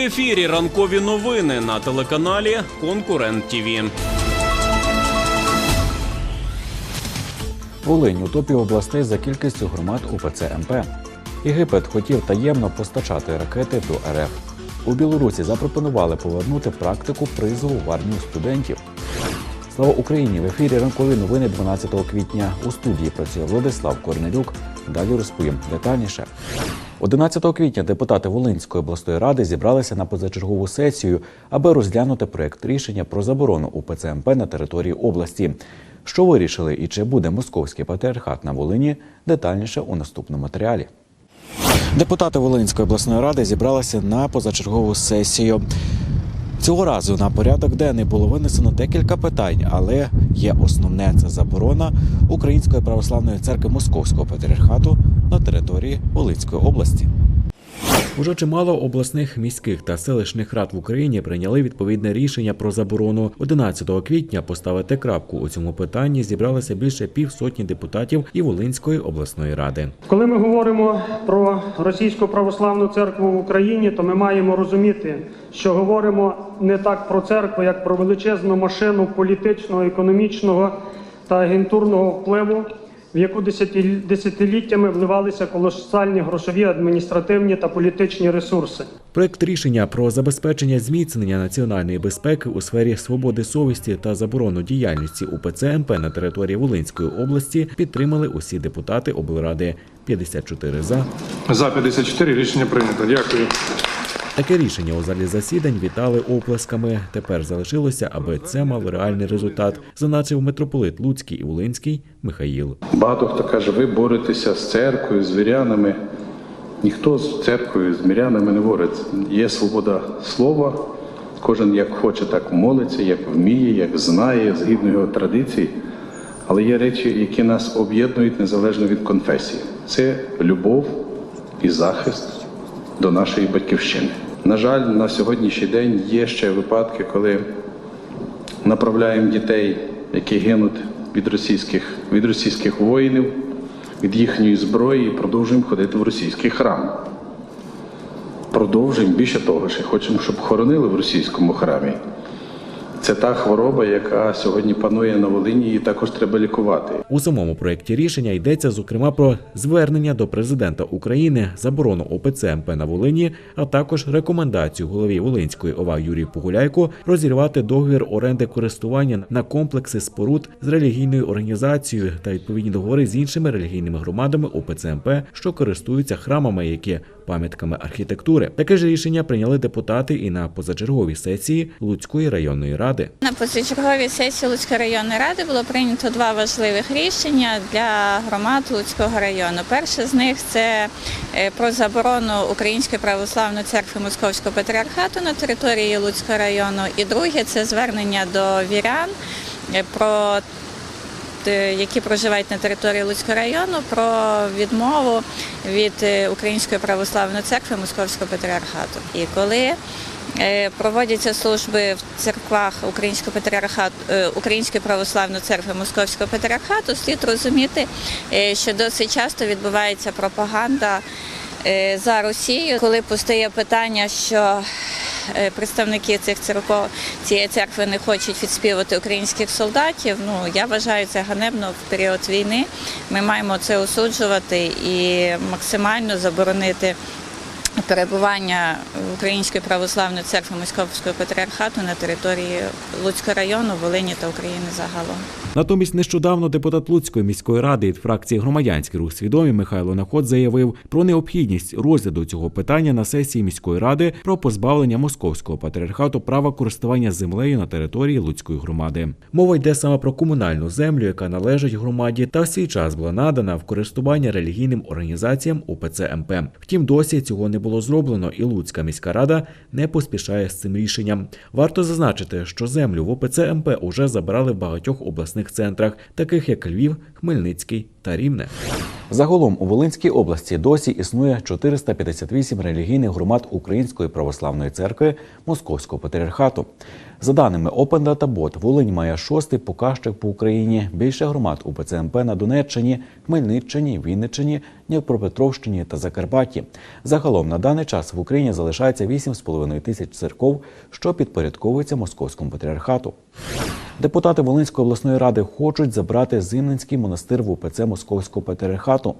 Ефірі ранкові новини на телеканалі Конкурент ТІВІ. Волинь у топі областей за кількістю громад УПЦ МП. Єгипет хотів таємно постачати ракети до РФ. У Білорусі запропонували повернути практику призову в армію студентів. Слава Україні! В ефірі ранкові новини 12 квітня. У студії працює Владислав Корнелюк. Далі розповім детальніше. 11 квітня депутати Волинської обласної ради зібралися на позачергову сесію, аби розглянути проект рішення про заборону УПЦ МП на території області. Що вирішили і чи буде московський патріархат на Волині? Детальніше у наступному матеріалі. Депутати Волинської обласної ради зібралися на позачергову сесію. Цього разу на порядок денний було винесено декілька питань, але є основне це заборона Української православної церкви Московського патріархату на території Волинської області. Уже чимало обласних міських та селищних рад в Україні прийняли відповідне рішення про заборону. 11 квітня поставити крапку у цьому питанні зібралося більше півсотні депутатів і Волинської обласної ради. Коли ми говоримо про російську православну церкву в Україні, то ми маємо розуміти, що говоримо не так про церкву, як про величезну машину політичного, економічного та агентурного впливу, в яку десятиліттями вливалися колосальні грошові, адміністративні та політичні ресурси. Проект рішення про забезпечення зміцнення національної безпеки у сфері свободи совісті та заборону діяльності УПЦ МП на території Волинської області підтримали усі депутати облради. 54 за. За 54 рішення прийнято. Дякую. Таке рішення у залі засідань вітали оплесками. Тепер залишилося, аби це мало реальний результат, зазначив митрополит Луцький і Волинський Михаїл. Багато хто каже, ви боретеся з церквою, з вірянами. Ніхто з церквою, з мірянами не бореться. Є свобода слова. Кожен як хоче, так молиться, як вміє, як знає, згідно його традицій. Але є речі, які нас об'єднують незалежно від конфесії. Це любов і захист до нашої батьківщини. На жаль, на сьогоднішній день є ще випадки, коли направляємо дітей, які гинуть від російських, від російських воїнів, від їхньої зброї, і продовжуємо ходити в російський храм. Продовжуємо більше того, що хочемо, щоб хоронили в російському храмі. Це та хвороба, яка сьогодні панує на Волині, її також треба лікувати. У самому проєкті рішення йдеться зокрема про звернення до президента України, заборону ОПЦ МП на Волині, а також рекомендацію голові Волинської ОВА Юрію Погуляйко розірвати договір оренди користування на комплекси споруд з релігійною організацією та відповідні договори з іншими релігійними громадами ОПЦ МП, що користуються храмами, які пам'ятками архітектури. Таке ж рішення прийняли депутати і на позачерговій сесії Луцької районної ради. На позачерговій сесії Луцької районної ради було прийнято два важливих рішення для громад Луцького району. Перше з них це е, про заборону Української православної церкви Московського патріархату на території Луцького району. І друге це звернення до вірян е, про які проживають на території Луцького району про відмову від е, Української православної церкви Московського патріархату. І коли е, проводяться служби в церквах Українського патріархату е, Української православної церкви Московського патріархату, слід розуміти, е, що досить часто відбувається пропаганда е, за Росію, коли постає питання, що е, представники цих церков цієї церкви не хочуть відспівати українських солдатів. Ну я вважаю це ганебно в період війни. Ми маємо це осуджувати і максимально заборонити. Перебування Української православної церкви Московського патріархату на території Луцького району, Волині та України загалом. Натомість нещодавно депутат Луцької міської ради від фракції Громадянський рух свідомі Михайло Наход заявив про необхідність розгляду цього питання на сесії міської ради про позбавлення московського патріархату права користування землею на території Луцької громади. Мова йде саме про комунальну землю, яка належить громаді, та в свій час була надана в користування релігійним організаціям УПЦ МП. Втім, досі цього не було зроблено, і Луцька міська рада не поспішає з цим рішенням. Варто зазначити, що землю в ОПЦ МП уже забрали в багатьох обласних центрах, таких як Львів, Хмельницький та Рівне. Загалом у Волинській області досі існує 458 релігійних громад Української православної церкви Московського патріархату. За даними Open Data Bot, Волинь має шостий показчик по Україні. Більше громад у ПЦМП на Донеччині, Хмельниччині, Вінниччині, Дніпропетровщині та Закарпатті. Загалом на даний час в Україні залишається 8,5 тисяч церков, що підпорядковуються Московському патріархату. Депутати Волинської обласної ради хочуть забрати Зимненський монастир в УПЦ Московського патріархату.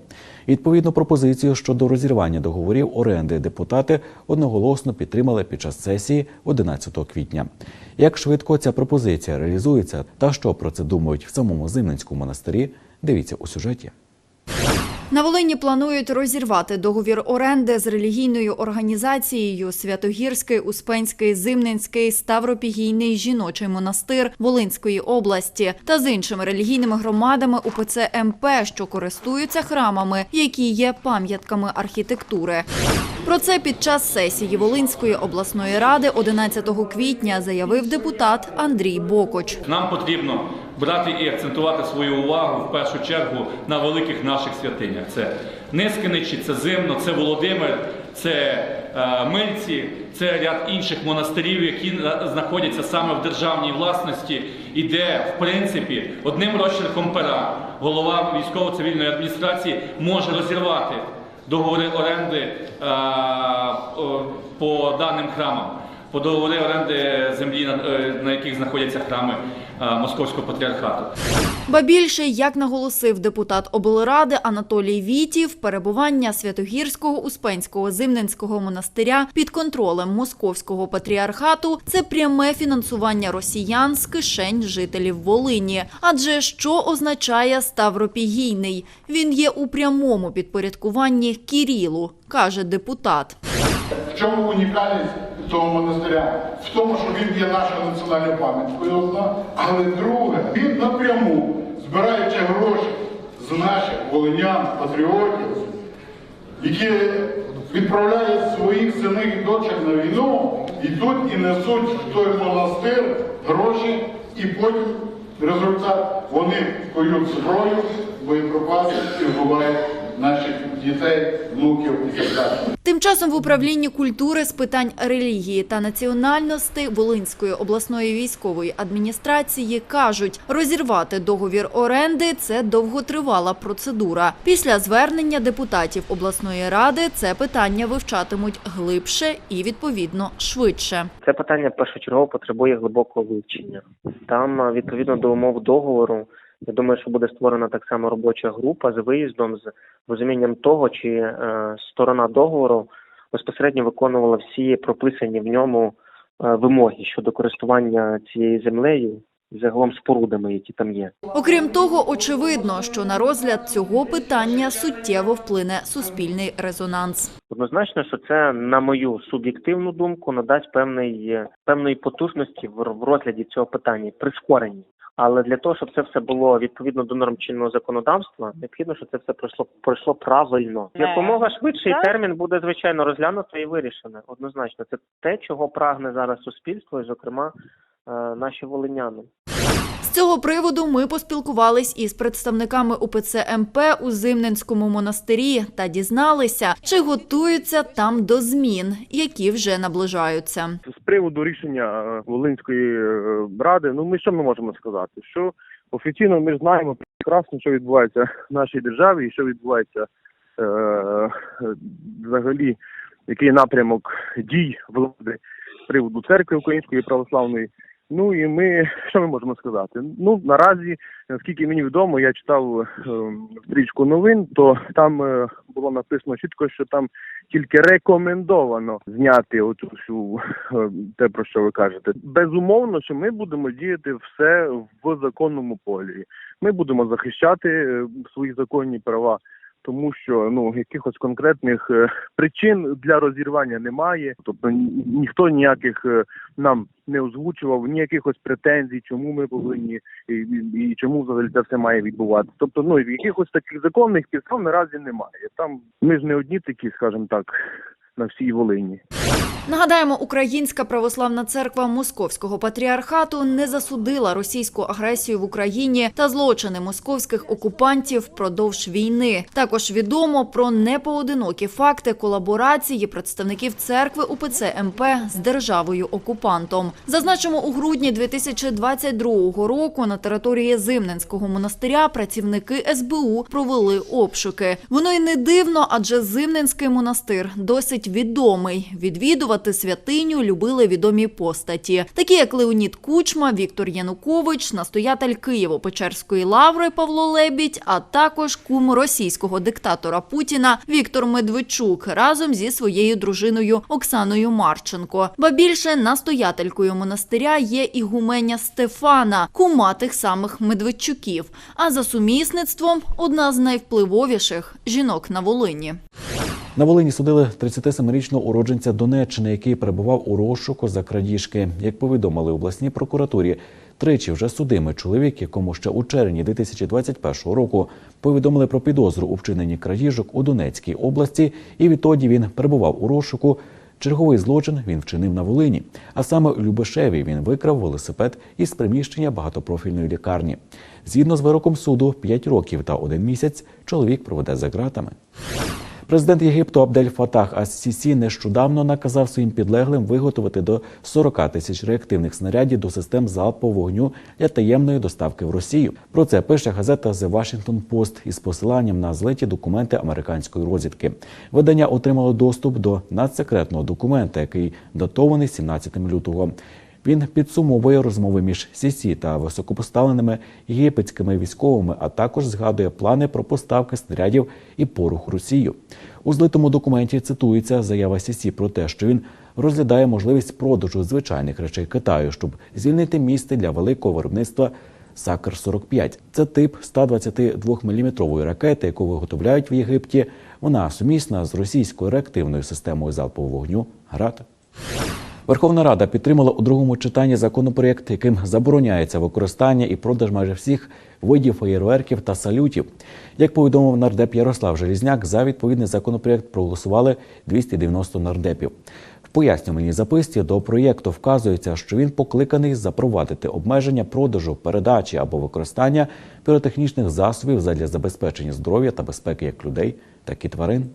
Відповідну пропозицію щодо розірвання договорів оренди депутати одноголосно підтримали під час сесії 11 квітня. Як швидко ця пропозиція реалізується та що про це думають в самому Зимненському монастирі, дивіться у сюжеті. На Волині планують розірвати договір оренди з релігійною організацією Святогірський, Успенський, Зимненський, Ставропігійний жіночий монастир Волинської області та з іншими релігійними громадами УПЦ МП, що користуються храмами, які є пам'ятками архітектури. Про це під час сесії Волинської обласної ради 11 квітня заявив депутат Андрій Бокоч. Нам потрібно брати і акцентувати свою увагу в першу чергу на великих наших святинях. Це Нискиничі, це Зимно, це Володимир, це е, Мильці, це ряд інших монастирів, які знаходяться саме в державній власності, і де, в принципі, одним розчерком пера голова військово-цивільної адміністрації може розірвати договори оренди е, по даним храмам, по оренди землі, на, е, на яких знаходяться храми е, Московського патріархату. Ба більше, як наголосив депутат облради Анатолій Вітів, перебування Святогірського Успенського Зимненського монастиря під контролем Московського патріархату це пряме фінансування росіян з кишень жителів Волині. Адже що означає Ставропігійний? Він є у прямому підпорядкуванні Кірілу, каже депутат. В чому унікальність цього монастиря? В тому, що він є нашою національною пам'яткою одна, але друге, він напряму, збираючи гроші з наших волинян, патріотів, які відправляють своїх синів і дочок на війну, йдуть і несуть в той монастир гроші, і потім результат вони кують зброю, боєприпаси і вбивають наших дітей, внуків і так далі. Тим часом в управлінні культури з питань релігії та національності Волинської обласної військової адміністрації кажуть, розірвати договір оренди це довготривала процедура. Після звернення депутатів обласної ради це питання вивчатимуть глибше і відповідно швидше. Це питання першочергово потребує глибокого вивчення. Там, відповідно до умов договору, я думаю, що буде створена так само робоча група з виїздом, з розумінням того, чи е, сторона договору безпосередньо виконувала всі прописані в ньому е, вимоги щодо користування цією землею загалом спорудами, які там є. Окрім того, очевидно, що на розгляд цього питання суттєво вплине суспільний резонанс. Однозначно, що це, на мою суб'єктивну думку, надасть певної, певної потужності в розгляді цього питання, прискоренні. Але для того, щоб це все було відповідно до норм чинного законодавства, необхідно, щоб це все пройшло пройшло правильно. Якомога швидший термін буде звичайно розглянуто і вирішено. Однозначно, це те, чого прагне зараз суспільство, і зокрема е, наші волиняни. Цього приводу ми поспілкувались із представниками УПЦ МП у Зимненському монастирі та дізналися, чи готуються там до змін, які вже наближаються. з приводу рішення е, Волинської е, ради, ну ми що ми можемо сказати? Що офіційно ми знаємо прекрасно, що відбувається в нашій державі і що відбувається е, взагалі, який напрямок дій влади приводу церкви Української православної. Ну і ми що ми можемо сказати? Ну наразі, наскільки мені відомо, я читав е, стрічку новин, то там е, було написано чітко, що там тільки рекомендовано зняти оцю всю е, те, про що ви кажете. Безумовно, що ми будемо діяти все в законному полі. Ми будемо захищати свої законні права. Тому що ну якихось конкретних е, причин для розірвання немає, тобто ні- ніхто ніяких е, нам не озвучував ні якихось претензій, чому ми повинні і, і, і чому взагалі це все має відбуватися. Тобто, ну якихось таких законних підстав наразі немає. Там ми ж не одні такі, скажімо так, на всій Волині. Нагадаємо, Українська православна церква Московського патріархату не засудила російську агресію в Україні та злочини московських окупантів впродовж війни. Також відомо про непоодинокі факти колаборації представників церкви УПЦ МП з державою окупантом. Зазначимо, у грудні 2022 року на території Зимненського монастиря працівники СБУ провели обшуки. Воно й не дивно, адже Зимненський монастир досить відомий. Відвідувати святиню любили відомі постаті, такі як Леонід Кучма, Віктор Янукович, настоятель Києво-Печерської лаври Павло Лебідь, а також кум російського диктатора Путіна Віктор Медведчук разом зі своєю дружиною Оксаною Марченко. Ба більше настоятелькою монастиря є ігуменя Стефана, кума тих самих Медведчуків. А за сумісництвом одна з найвпливовіших жінок на Волині. На Волині судили 37-річного уродженця Донеччини, який перебував у розшуку за крадіжки. Як повідомили обласній прокуратурі, тричі вже судимий чоловік, якому ще у червні 2021 року повідомили про підозру у вчиненні крадіжок у Донецькій області, і відтоді він перебував у розшуку. Черговий злочин він вчинив на Волині, а саме у Любешеві він викрав велосипед із приміщення багатопрофільної лікарні. Згідно з вироком суду, 5 років та 1 місяць чоловік проведе за ґратами. Президент Єгипту Абдель Фатах Ас-Сісі нещодавно наказав своїм підлеглим виготовити до 40 тисяч реактивних снарядів до систем залпового вогню для таємної доставки в Росію. Про це пише газета The Washington Post із посиланням на злеті документи американської розвідки. Видання отримало доступ до надсекретного документа, який датований 17 лютого. Він підсумовує розмови між Сісі та високопоставленими єгипетськими військовими, а також згадує плани про поставки снарядів і порух Росію. У злитому документі цитується заява Сісі про те, що він розглядає можливість продажу звичайних речей Китаю, щоб звільнити місце для великого виробництва Сакер 45 Це тип 122 мм ракети, яку виготовляють в Єгипті. Вона сумісна з російською реактивною системою залпового вогню ГРАД. Верховна Рада підтримала у другому читанні законопроєкт, яким забороняється використання і продаж майже всіх видів феєрверків та салютів. Як повідомив нардеп Ярослав Желізняк, за відповідний законопроєкт проголосували 290 нардепів. В пояснювальній записці до проєкту вказується, що він покликаний запровадити обмеження продажу, передачі або використання піротехнічних засобів задля забезпечення здоров'я та безпеки як людей, так і тварин.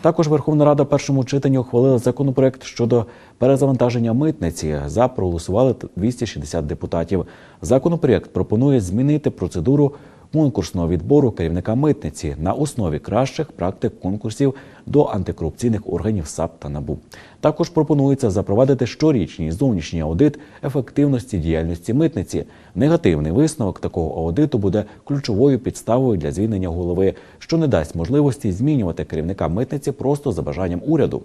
Також Верховна Рада в першому читанні ухвалила законопроект щодо перезавантаження митниці. За проголосували 260 депутатів. Законопроект пропонує змінити процедуру конкурсного відбору керівника митниці на основі кращих практик конкурсів до антикорупційних органів САП та НАБУ. Також пропонується запровадити щорічний зовнішній аудит ефективності діяльності митниці. Негативний висновок такого аудиту буде ключовою підставою для звільнення голови, що не дасть можливості змінювати керівника митниці просто за бажанням уряду.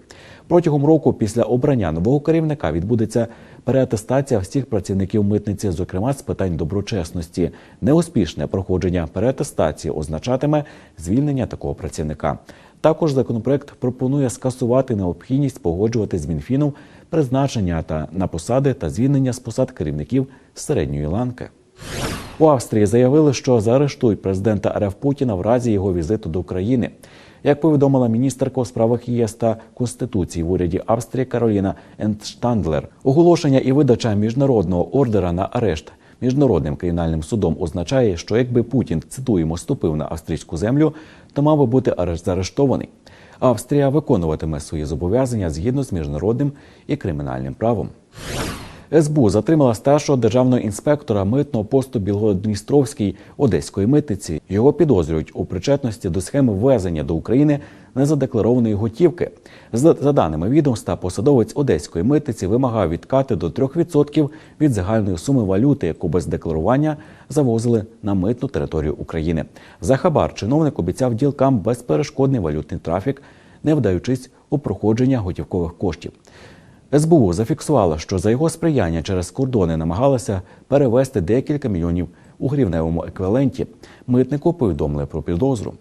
Протягом року після обрання нового керівника відбудеться переатестація всіх працівників митниці, зокрема з питань доброчесності. Неуспішне проходження переатестації означатиме звільнення такого працівника. Також законопроект пропонує скасувати необхідність погоджувати з Мінфіном призначення та на посади та звільнення з посад керівників середньої ланки. У Австрії заявили, що заарештують президента РФ Путіна в разі його візиту до України. Як повідомила міністерка у справах ЄС та Конституції в уряді Австрії Кароліна Ентштандлер, оголошення і видача міжнародного ордера на арешт міжнародним кримінальним судом означає, що якби Путін цитуємо ступив на австрійську землю, то мав би бути арешт заарештований. Австрія виконуватиме свої зобов'язання згідно з міжнародним і кримінальним правом. СБУ затримала старшого державного інспектора митного посту Білгород-Дністровський Одеської митниці. Його підозрюють у причетності до схеми ввезення до України незадекларованої готівки. За даними відомства, посадовець одеської митниці вимагав відкати до 3% від загальної суми валюти, яку без декларування завозили на митну територію України. За хабар чиновник обіцяв ділкам безперешкодний валютний трафік, не вдаючись у проходження готівкових коштів. СБУ зафіксувала, що за його сприяння через кордони намагалися перевести декілька мільйонів у гривневому еквіваленті. Митнику повідомили про підозру.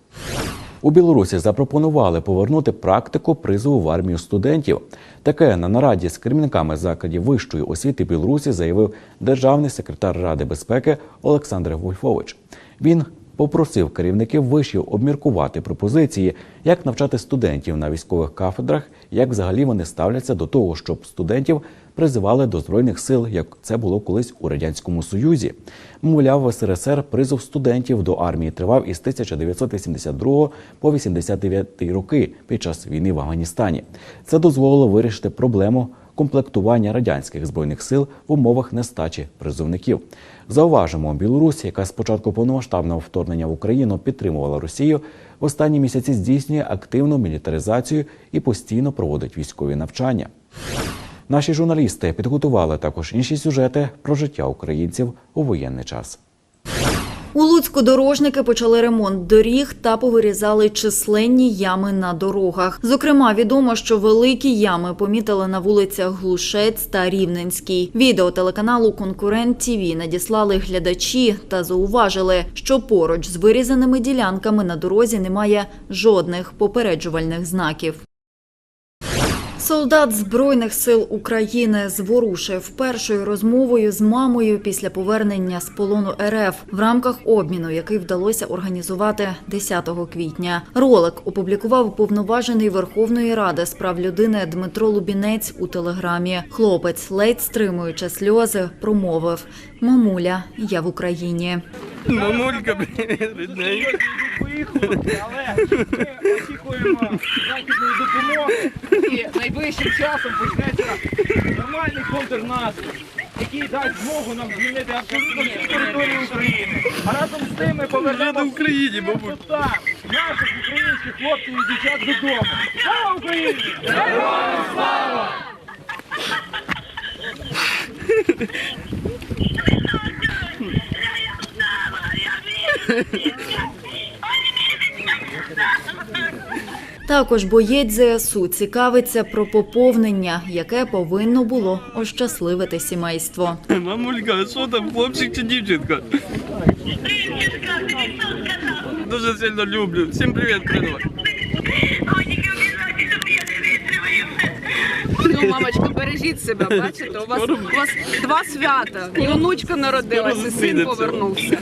У Білорусі запропонували повернути практику призову в армію студентів. Таке на нараді з керівниками закладів вищої освіти Білорусі заявив державний секретар Ради безпеки Олександр Вольфович. Він попросив керівників вишів обміркувати пропозиції, як навчати студентів на військових кафедрах, як взагалі вони ставляться до того, щоб студентів призивали до збройних сил, як це було колись у радянському союзі. Мовляв, в СРСР призов студентів до армії тривав із 1982 по 89 роки під час війни в Афганістані. Це дозволило вирішити проблему комплектування радянських збройних сил в умовах нестачі призовників. Зауважимо, Білорусь, яка з початку повномасштабного вторгнення в Україну підтримувала Росію, в останні місяці здійснює активну мілітаризацію і постійно проводить військові навчання. Наші журналісти підготували також інші сюжети про життя українців у воєнний час. У Луцьку дорожники почали ремонт доріг та повирізали численні ями на дорогах. Зокрема, відомо, що великі ями помітили на вулицях Глушець та Рівненській. Відео телеканалу Конкурент ТІВІ надіслали глядачі та зауважили, що поруч з вирізаними ділянками на дорозі немає жодних попереджувальних знаків. Солдат Збройних сил України зворушив першою розмовою з мамою після повернення з полону РФ в рамках обміну, який вдалося організувати 10 квітня. Ролик опублікував уповноважений Верховної Ради з прав людини Дмитро Лубінець у телеграмі. Хлопець, ледь стримуючи сльози, промовив: Мамуля, я в Україні. Мамулька, привіт. Але ми очікуємо західної допомоги і найближчим часом почнеться нормальний контрнаступ, який дасть змогу нам звільнити абсолютно всю територію України. А разом з тим ми повернемо в Україні, бабуль. наших українських хлопців і дівчат додому. Слава Україні! Героям слава! Також боєць ЗСУ цікавиться про поповнення, яке повинно було ощасливити сімейство. Мамулька, що там, хлопчик чи дівчинка? Дуже сильно люблю. Всім привіт, передавай. Ну, мамочка, бережіть себе, бачите? У вас, у вас два свята. І онучка народилася, і син повернувся.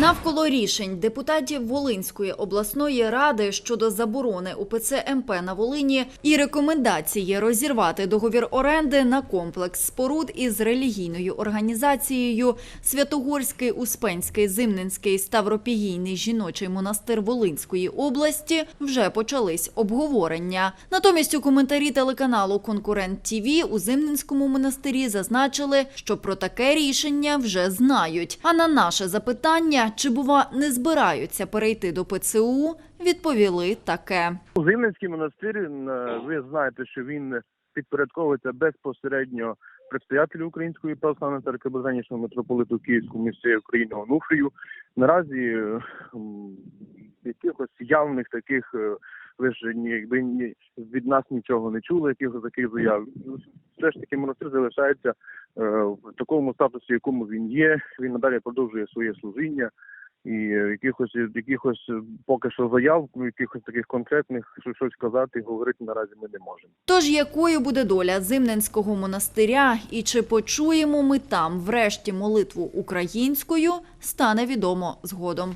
Навколо рішень депутатів Волинської обласної ради щодо заборони УПЦ МП на Волині і рекомендації розірвати договір оренди на комплекс споруд із релігійною організацією Святогорський, Успенський, Зимненський, Ставропігійний жіночий монастир Волинської області вже почались обговорення. Натомість у коментарі телеканалу Конкурент ТІВІ у Зимненському монастирі зазначили, що про таке рішення вже знають. А на наше запитання, чи бува не збираються перейти до ПЦУ, відповіли таке. Зимницький монастир, е, ви знаєте, що він підпорядковується безпосередньо предстоятелю Української православної церкви Блаженнішого митрополиту Київського місця України Онуфрію. Наразі е, якихось явних таких е, ви ж ні- якби ні від нас нічого не чули, якихось таких заяв. Все ж таки монастир залишається е, в такому статусі, якому він є. Він надалі продовжує своє служіння. І е, якихось якихось е, поки що заяв, якихось таких конкретних що щось казати, говорити наразі ми не можемо. Тож якою буде доля Зимненського монастиря і чи почуємо ми там врешті молитву українською, стане відомо згодом.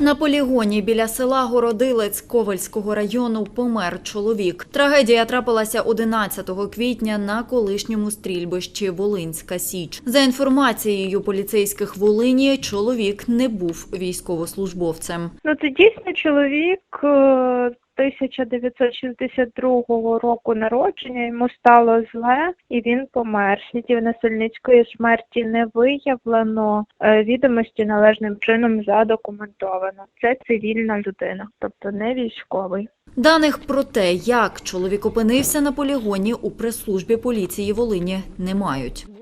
На полігоні біля села Городилець Ковальського району помер чоловік. Трагедія трапилася 11 квітня на колишньому стрільбищі Волинська Січ. За інформацією поліцейських Волині, чоловік не був військовослужбовцем. Ну, це дійсно чоловік е, 1962 року народження. Йому стало зле, і він помер. Слідів насильницької смерті не виявлено. Е, Відомості належним чином задокументовано. Це цивільна людина, тобто не військовий. Даних про те, як чоловік опинився на полігоні у прес-службі поліції Волині, не мають.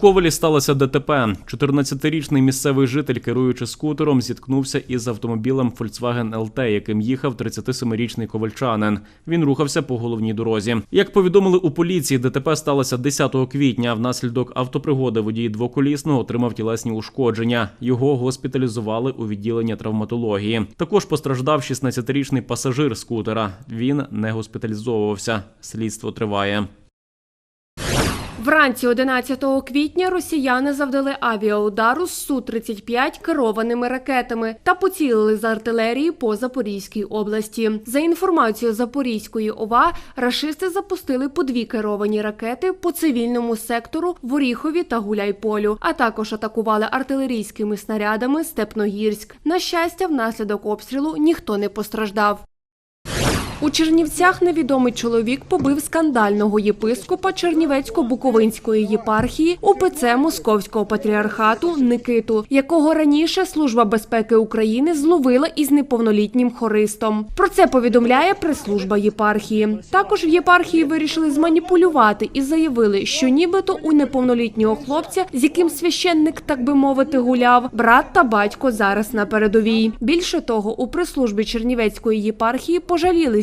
Ковелі сталося ДТП. 14-річний місцевий житель, керуючи скутером, зіткнувся із автомобілем Volkswagen LT, яким їхав 37-річний ковальчанин. Він рухався по головній дорозі. Як повідомили у поліції, ДТП сталося 10 квітня. Внаслідок автопригоди водій двоколісного отримав тілесні ушкодження. Його госпіталізували у відділення травматології. Також постраждав 16-річний пасажир скутера. Він не госпіталізовувався. Слідство триває. Вранці 11 квітня росіяни завдали авіаудару з Су-35 керованими ракетами та поцілили з артилерії по Запорізькій області. За інформацією Запорізької ОВА, рашисти запустили по дві керовані ракети по цивільному сектору в Оріхові та Гуляйполю, а також атакували артилерійськими снарядами Степногірськ. На щастя, внаслідок обстрілу ніхто не постраждав. У Чернівцях невідомий чоловік побив скандального єпископа Чернівецько-Буковинської єпархії УПЦ Московського патріархату Никиту, якого раніше Служба безпеки України зловила із неповнолітнім хористом. Про це повідомляє прес-служба єпархії. Також в єпархії вирішили зманіпулювати і заявили, що нібито у неповнолітнього хлопця, з яким священник, так би мовити, гуляв, брат та батько зараз на передовій. Більше того, у прес-службі Чернівецької єпархії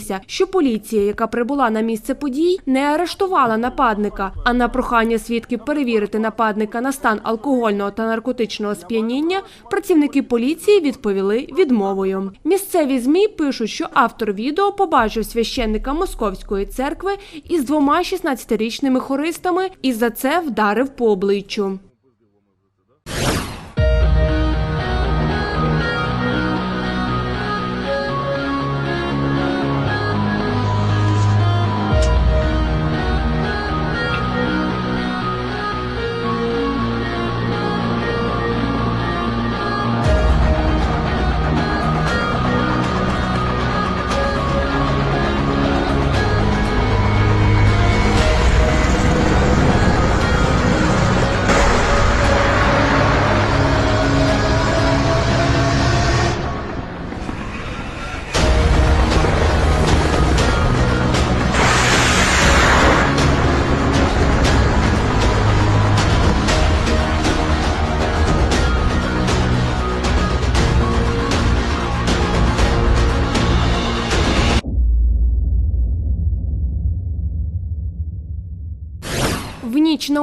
пожалілися, що поліція, яка прибула на місце подій, не арештувала нападника. А на прохання свідків перевірити нападника на стан алкогольного та наркотичного сп'яніння, працівники поліції відповіли відмовою. Місцеві змі пишуть, що автор відео побачив священника московської церкви із двома 16-річними хористами і за це вдарив по обличчю.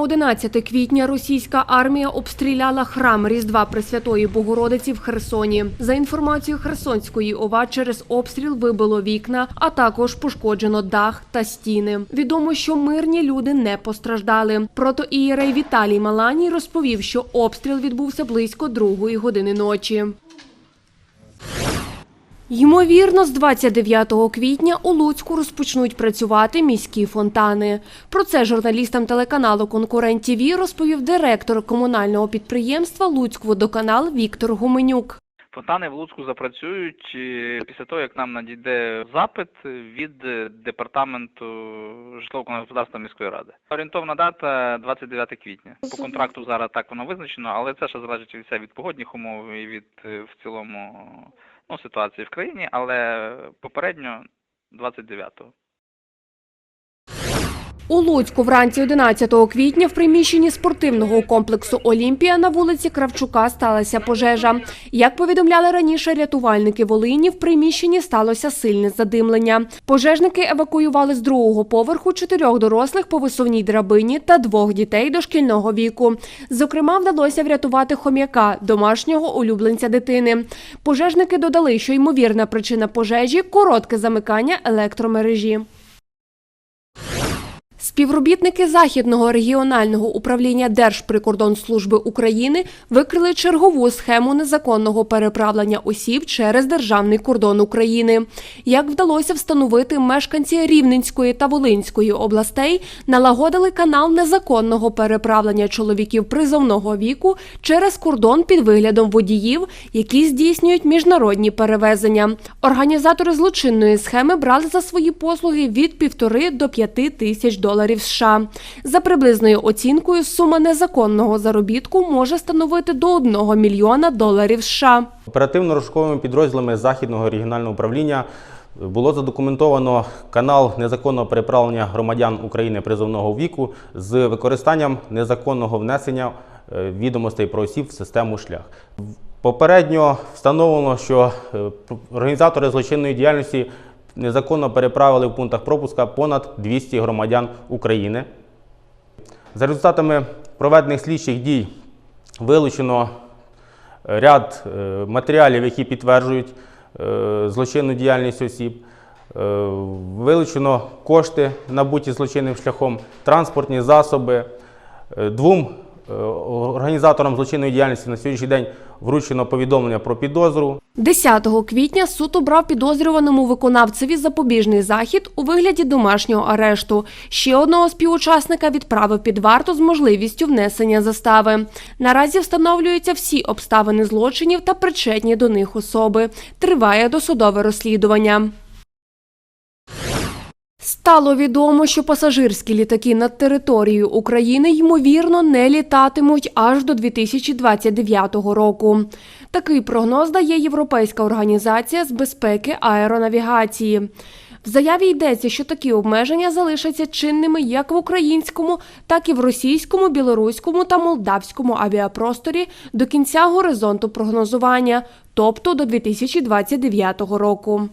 11 квітня російська армія обстріляла храм Різдва Пресвятої Богородиці в Херсоні. За інформацією Херсонської ОВА, через обстріл вибило вікна, а також пошкоджено дах та стіни. Відомо, що мирні люди не постраждали. Протоієрей Віталій Маланій розповів, що обстріл відбувся близько другої години ночі. Ймовірно, з 29 квітня у Луцьку розпочнуть працювати міські фонтани. Про це журналістам телеканалу Конкурент ТІВІ розповів директор комунального підприємства Луцькводоканал Віктор Гуменюк. Фонтани в Луцьку запрацюють е, після того, як нам надійде запит від е, департаменту житлового господарства міської ради. Орієнтовна дата 29 квітня. По контракту зараз так воно визначено, але це ще залежить від погодних умов і від е, в цілому ну, ситуації в країні, але попередньо 29-го. У Луцьку вранці 11 квітня в приміщенні спортивного комплексу Олімпія на вулиці Кравчука сталася пожежа. Як повідомляли раніше рятувальники Волині, в приміщенні сталося сильне задимлення. Пожежники евакуювали з другого поверху чотирьох дорослих по висувній драбині та двох дітей дошкільного віку. Зокрема, вдалося врятувати хом'яка, домашнього улюбленця дитини. Пожежники додали, що ймовірна причина пожежі коротке замикання електромережі. Співробітники Західного регіонального управління Держприкордонслужби України викрили чергову схему незаконного переправлення осіб через державний кордон України. Як вдалося встановити мешканці Рівненської та Волинської областей, налагодили канал незаконного переправлення чоловіків призовного віку через кордон під виглядом водіїв, які здійснюють міжнародні перевезення. Організатори злочинної схеми брали за свої послуги від півтори до п'яти тисяч доларів США. За приблизною оцінкою, сума незаконного заробітку може становити до 1 мільйона доларів США. Оперативно-розшуковими підрозділами Західного регіонального управління було задокументовано канал незаконного переправлення громадян України призовного віку з використанням незаконного внесення е, відомостей про осіб в систему шлях. Попередньо встановлено, що е, організатори злочинної діяльності незаконно переправили в пунктах пропуска понад 200 громадян України. За результатами проведених слідчих дій вилучено ряд е, матеріалів, які підтверджують е, злочинну діяльність осіб. Е, Вилучено кошти, набуті злочинним шляхом, транспортні засоби. Е, Двом е, організаторам злочинної діяльності на сьогоднішній день вручено повідомлення про підозру. 10 квітня суд обрав підозрюваному виконавцеві запобіжний захід у вигляді домашнього арешту. Ще одного співучасника відправив під варту з можливістю внесення застави. Наразі встановлюються всі обставини злочинів та причетні до них особи. Триває досудове розслідування. Стало відомо, що пасажирські літаки над територією України ймовірно не літатимуть аж до 2029 року. Такий прогноз дає Європейська організація з безпеки аеронавігації. В заяві йдеться, що такі обмеження залишаться чинними як в українському, так і в російському, білоруському та молдавському авіапросторі до кінця горизонту прогнозування, тобто до 2029 року.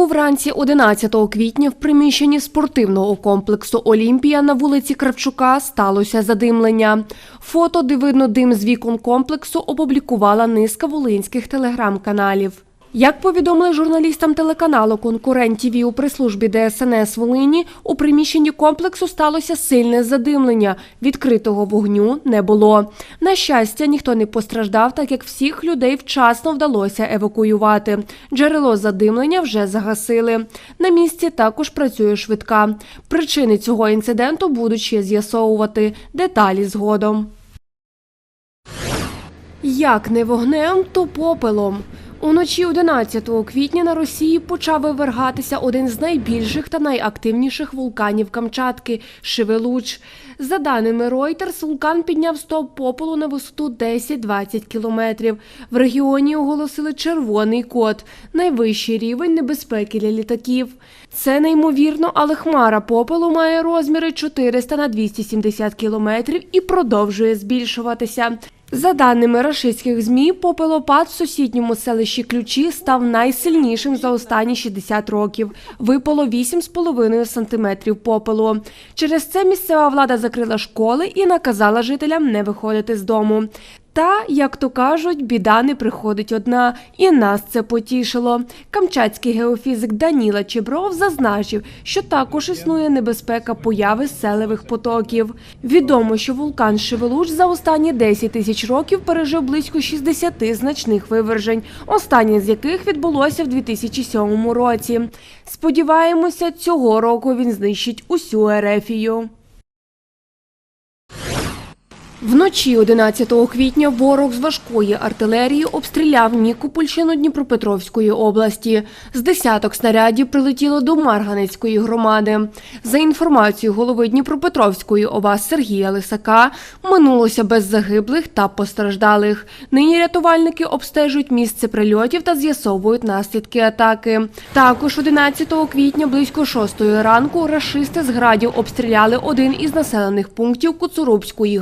У вранці 11 квітня в приміщенні спортивного комплексу Олімпія на вулиці Кравчука сталося задимлення. Фото, де видно дим з вікон комплексу, опублікувала низка волинських телеграм-каналів. Як повідомили журналістам телеканалу Конкурент ТІВІ у прес-службі ДСНС Волині, у приміщенні комплексу сталося сильне задимлення. Відкритого вогню не було. На щастя, ніхто не постраждав, так як всіх людей вчасно вдалося евакуювати. Джерело задимлення вже загасили. На місці також працює швидка. Причини цього інциденту будуть ще з'ясовувати. Деталі згодом. Як не вогнем, то попелом. Уночі 11 квітня на Росії почав вивергатися один з найбільших та найактивніших вулканів Камчатки Шевелуч. За даними Reuters, вулкан підняв стовп попелу на висоту 10-20 кілометрів. В регіоні оголосили червоний код найвищий рівень небезпеки для літаків. Це неймовірно, але хмара попелу має розміри 400 на 270 кілометрів і продовжує збільшуватися. За даними рашистських ЗМІ, попелопад в сусідньому селищі Ключі став найсильнішим за останні 60 років. Випало 8,5 сантиметрів попелу. Через це місцева влада закрила школи і наказала жителям не виходити з дому. Та, як то кажуть, біда не приходить одна, і нас це потішило. Камчатський геофізик Даніла Чебров зазначив, що також існує небезпека появи селевих потоків. Відомо, що вулкан Шевелуч за останні 10 тисяч років пережив близько 60 значних вивержень, останнє з яких відбулося в 2007 році. Сподіваємося, цього року він знищить усю Ерефію. Вночі 11 квітня ворог з важкої артилерії обстріляв Нікопольщину Дніпропетровської області. З десяток снарядів прилетіло до Марганецької громади. За інформацією голови Дніпропетровської ОВА Сергія Лисака, минулося без загиблих та постраждалих. Нині рятувальники обстежують місце прильотів та з'ясовують наслідки атаки. Також 11 квітня близько 6 ранку рашисти з градів обстріляли один із населених пунктів Куцурубської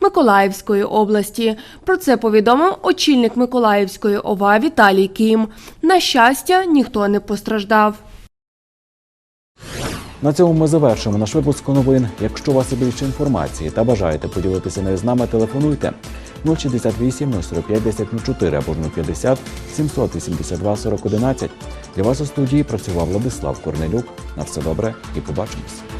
Миколаївської області. Про це повідомив очільник Миколаївської ОВА Віталій Кім. На щастя, ніхто не постраждав. На цьому ми завершимо наш випуск новин. Якщо у вас є більше інформації та бажаєте поділитися нею з нами, телефонуйте 068 045 1004 або 050 782 4011. Для вас у студії працював Владислав Корнелюк. На все добре і побачимось.